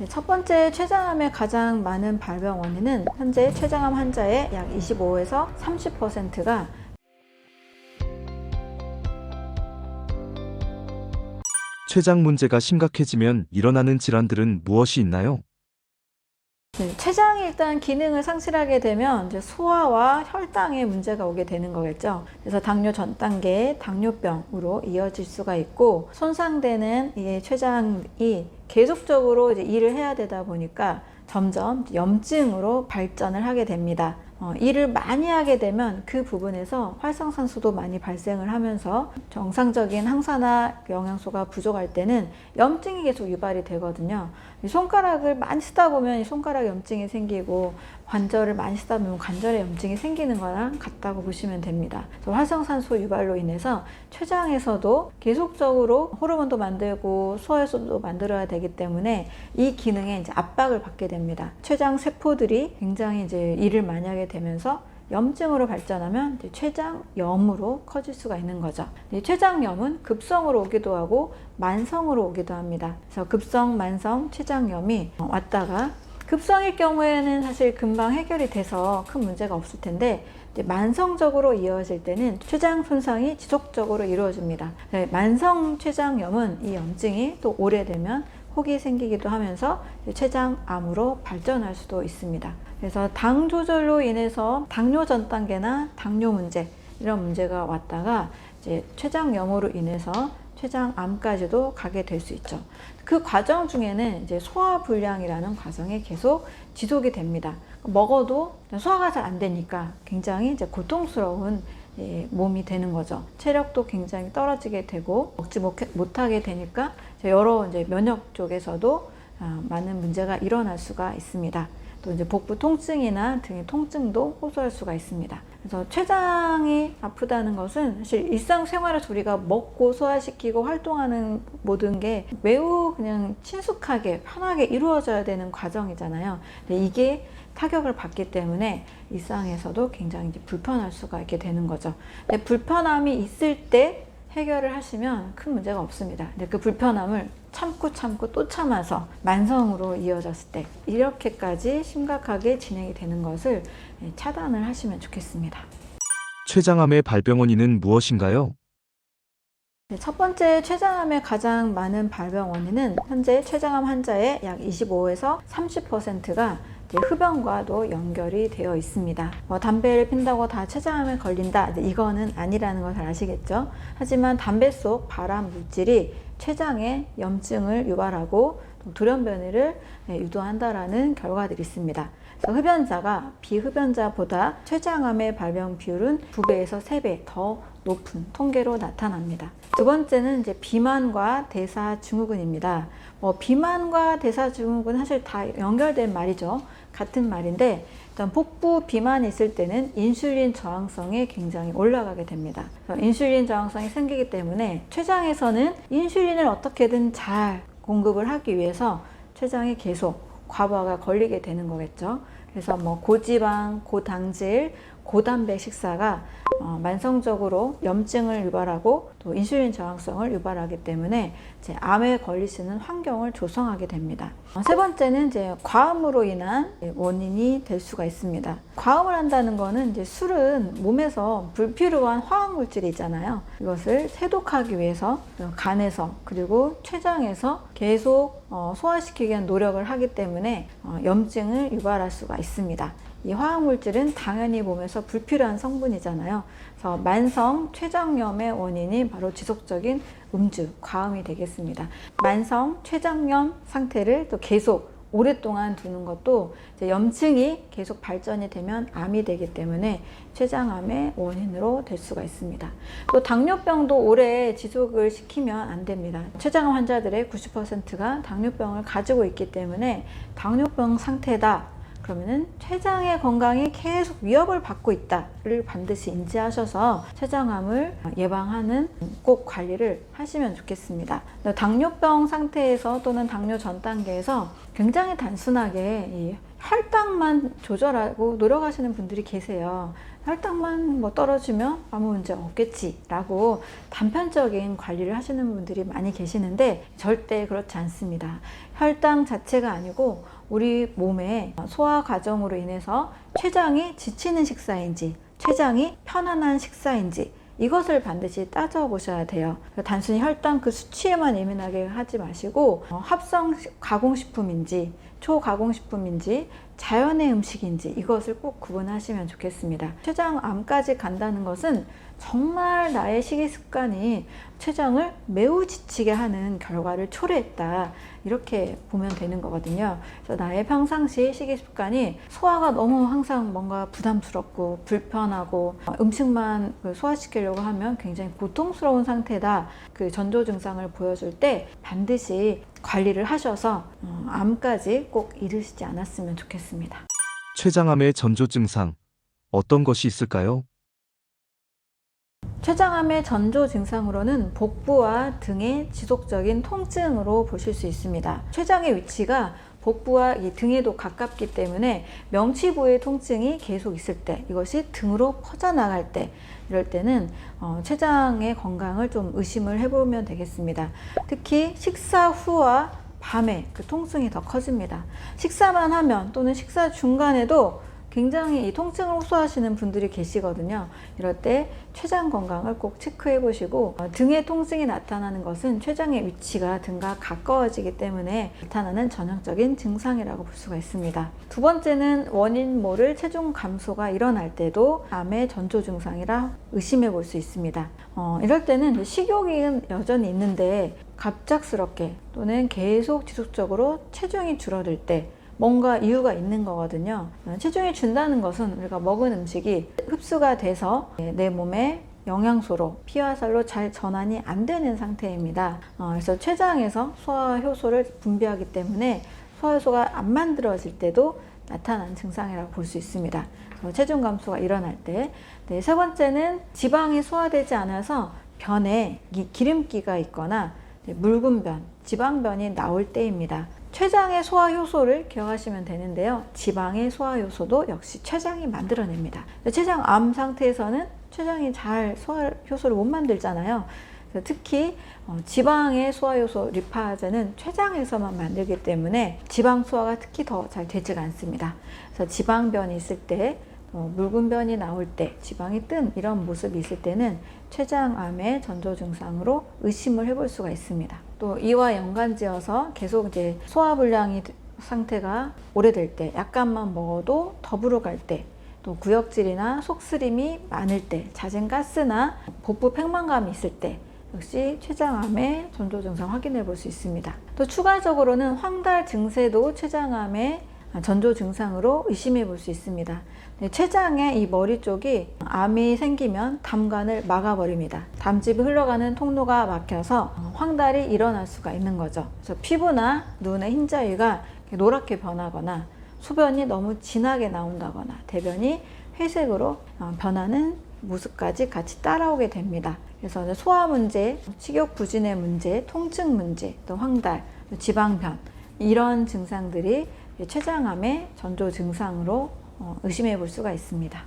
네, 첫 번째 췌장암의 가장 많은 발병 원인은 현재 췌장암 환자의 약 25에서 30%가 췌장 문제가 심각해지면 일어나는 질환들은 무엇이 있나요? 네, 췌장이 일단 기능을 상실하게 되면 이제 소화와 혈당에 문제가 오게 되는 거겠죠. 그래서 당뇨 전 단계 당뇨병으로 이어질 수가 있고 손상되는 이 췌장이 계속적으로 이제 일을 해야 되다 보니까 점점 염증으로 발전을 하게 됩니다. 어, 일을 많이 하게 되면 그 부분에서 활성산소도 많이 발생을 하면서 정상적인 항산화 영양소가 부족할 때는 염증이 계속 유발이 되거든요. 이 손가락을 많이 쓰다 보면 이 손가락 염증이 생기고 관절을 많이 쓰다 보면 관절에 염증이 생기는 거랑 같다고 보시면 됩니다. 활성산소 유발로 인해서 췌장에서도 계속적으로 호르몬도 만들고 소화효소도 만들어야 되기 때문에 이 기능에 이제 압박을 받게 됩니다. 췌장 세포들이 굉장히 이제 일을 많이 하게 되면서 염증으로 발전하면 췌장염으로 커질 수가 있는 거죠. 이 췌장염은 급성으로 오기도 하고 만성으로 오기도 합니다. 그래서 급성, 만성 췌장염이 왔다가 급성일 경우에는 사실 금방 해결이 돼서 큰 문제가 없을 텐데 만성적으로 이어질 때는 췌장 손상이 지속적으로 이루어집니다. 네, 만성 췌장염은 이 염증이 또 오래되면 혹이 생기기도 하면서 췌장암으로 발전할 수도 있습니다. 그래서 당 조절로 인해서 당뇨 전 단계나 당뇨 문제 이런 문제가 왔다가 이제 췌장염으로 인해서 췌장암까지도 가게 될 수 있죠. 그 과정 중에는 이제 소화 불량이라는 과정이 계속 지속이 됩니다. 먹어도 소화가 잘 안 되니까 굉장히 이제 고통스러운 예, 몸이 되는 거죠. 체력도 굉장히 떨어지게 되고 먹지 못- 못하게 되니까 여러 이제 면역 쪽에서도 아, 많은 문제가 일어날 수가 있습니다. 또 이제 복부 통증이나 등의 통증도 호소할 수가 있습니다. 그래서 췌장이 아프다는 것은 사실 일상생활에서 우리가 먹고 소화시키고 활동하는 모든 게 매우 그냥 친숙하게 편하게 이루어져야 되는 과정이잖아요. 근데 이게 타격을 받기 때문에 일상에서도 굉장히 불편할 수가 있게 되는 거죠. 근데 불편함이 있을 때 해결을 하시면 큰 문제가 없습니다. 근데 그 불편함을 참고 참고 또 참아서 만성으로 이어졌을 때 이렇게까지 심각하게 진행이 되는 것을 예, 차단을 하시면 좋겠습니다. 췌장암의 발병 원인은 무엇인가요? 네, 첫 번째 췌장암의 가장 많은 발병 원인은 현재 췌장암 환자의 약 25에서 30%가 흡연과도 연결이 되어 있습니다. 뭐 담배를 핀다고 다 췌장암에 걸린다. 네, 이거는 아니라는 것을 아시겠죠? 하지만 담배 속 발암 물질이 췌장에 염증을 유발하고 또 돌연변이를 네, 유도한다라는 결과들이 있습니다. 그래서 흡연자가 비흡연자보다 췌장암의 발병 비율은 2배에서 3배 더 높은 통계로 나타납니다. 두 번째는 이제 비만과 대사증후군입니다. 뭐 비만과 대사증후군 사실 다 연결된 말이죠. 같은 말인데 일단 복부 비만이 있을 때는 인슐린 저항성이 굉장히 올라가게 됩니다. 인슐린 저항성이 생기기 때문에 췌장에서는 인슐린을 어떻게든 잘 공급을 하기 위해서 췌장이 계속 과부하가 걸리게 되는 거겠죠. 그래서 뭐 고지방, 고당질, 고단백 식사가 어, 만성적으로 염증을 유발하고 또 인슐린 저항성을 유발하기 때문에 이제 암에 걸리시는 환경을 조성하게 됩니다. 어, 세 번째는 이제 과음으로 인한 원인이 될 수가 있습니다. 과음을 한다는 거는 이제 술은 몸에서 불필요한 화학 물질이 있잖아요. 이것을 세독하기 위해서 간에서 그리고 췌장에서 계속 어, 소화시키기 위한 노력을 하기 때문에 어, 염증을 유발할 수가 있습니다. 이 화학 물질은 당연히 몸에서 불필요한 성분이잖아요. 그래서 만성 췌장염의 원인이 바로 지속적인 음주, 과음이 되겠습니다. 만성 췌장염 상태를 또 계속 오랫동안 두는 것도 염증이 계속 발전이 되면 암이 되기 때문에 췌장암의 원인으로 될 수가 있습니다. 또 당뇨병도 오래 지속을 시키면 안 됩니다. 췌장암 환자들의 90%가 당뇨병을 가지고 있기 때문에 당뇨병 상태다. 그러면은 췌장의 건강이 계속 위협을 받고 있다를 반드시 인지하셔서 췌장암을 예방하는 꼭 관리를 하시면 좋겠습니다. 당뇨병 상태에서 또는 당뇨 전 단계에서 굉장히 단순하게 이 혈당만 조절하고 노력하시는 분들이 계세요. 혈당만 뭐 떨어지면 아무 문제 없겠지라고 단편적인 관리를 하시는 분들이 많이 계시는데 절대 그렇지 않습니다. 혈당 자체가 아니고 우리 몸의 소화 과정으로 인해서 췌장이 지치는 식사인지 췌장이 편안한 식사인지 이것을 반드시 따져보셔야 돼요. 단순히 혈당 그 수치에만 예민하게 하지 마시고 어, 합성 가공식품인지 초가공식품인지 자연의 음식인지 이것을 꼭 구분하시면 좋겠습니다. 췌장암까지 간다는 것은 정말 나의 식이 습관이 췌장을 매우 지치게 하는 결과를 초래했다. 이렇게 보면 되는 거거든요. 그래서 나의 평상시 식이 습관이 소화가 너무 항상 뭔가 부담스럽고 불편하고 어, 음식만 그 소화시키려고 하면 굉장히 고통스러운 상태다. 그 전조 증상을 보여줄 때 반드시 관리를 하셔서 어, 암까지 꼭 이르시지 않았으면 좋겠습니다. 췌장암의 전조 증상 어떤 것이 있을까요? 췌장암의 전조 증상으로는 복부와 등의 지속적인 통증으로 보실 수 있습니다. 췌장의 위치가 복부와 이 등에도 가깝기 때문에 명치 부의 통증이 계속 있을 때 이것이 등으로 퍼져나갈 때 이럴 때는 어, 췌장의 건강을 좀 의심을 해보면 되겠습니다. 특히 식사 후와 밤에 그 통증이 더 커집니다. 식사만 하면 또는 식사 중간에도 굉장히 이 통증을 호소하시는 분들이 계시거든요. 이럴 때 췌장 건강을 꼭 체크해 보시고 어, 등의 통증이 나타나는 것은 췌장의 위치가 등과 가까워지기 때문에 나타나는 전형적인 증상이라고 볼 수가 있습니다. 두 번째는 원인 모를 체중 감소가 일어날 때도 암의 전조 증상이라 의심해 볼 수 있습니다. 어, 이럴 때는 식욕이 여전히 있는데 갑작스럽게 또는 계속 지속적으로 체중이 줄어들 때 뭔가 이유가 있는 거거든요. 어, 체중이 준다는 것은 우리가 먹은 음식이 흡수가 돼서 내 몸에 영양소로 피와 살로 잘 전환이 안 되는 상태입니다. 어, 그래서 췌장에서 소화 효소를 분비하기 때문에 소화 효소가 안 만들어질 때도 나타난 증상이라고 볼 수 있습니다. 어, 체중 감소가 일어날 때. 네, 세 번째는 지방이 소화되지 않아서 변에 이 기름기가 있거나 네, 묽은 변, 지방변이 나올 때입니다. 췌장의 소화 효소를 기억하시면 되는데요. 지방의 소화 효소도 역시 췌장이 만들어냅니다. 췌장 암 상태에서는 췌장이 잘 소화 효소를 못 만들잖아요. 특히 어, 지방의 소화 효소 리파제는 췌장에서만 만들기 때문에 지방 소화가 특히 더 잘 되지가 않습니다. 그래서 지방변이 있을 때 어, 묽은 변이 나올 때, 지방이 뜬 이런 모습이 있을 때는 췌장암의 전조 증상으로 의심을 해볼 수가 있습니다. 또 이와 연관지어서 계속 이제 소화불량이 상태가 오래될 때, 약간만 먹어도 더부러 갈 때, 또 구역질이나 속쓰림이 많을 때, 잦은 가스나 복부 팽만감이 있을 때, 역시 췌장암의 전조 증상 확인해 볼 수 있습니다. 또 추가적으로는 황달 증세도 췌장암의 전조 증상으로 의심해 볼 수 있습니다. 네, 췌장의 이 머리 쪽이 암이 생기면 담관을 막아버립니다. 담즙이 흘러가는 통로가 막혀서 황달이 일어날 수가 있는 거죠. 그래서 피부나 눈의 흰자위가 노랗게 변하거나 소변이 너무 진하게 나온다거나 대변이 회색으로 어, 변하는 모습까지 같이 따라오게 됩니다. 그래서 소화 문제, 식욕 부진의 문제, 통증 문제, 또 황달, 지방변 이런 증상들이 췌장암의 전조 증상으로 어, 의심해 볼 수가 있습니다.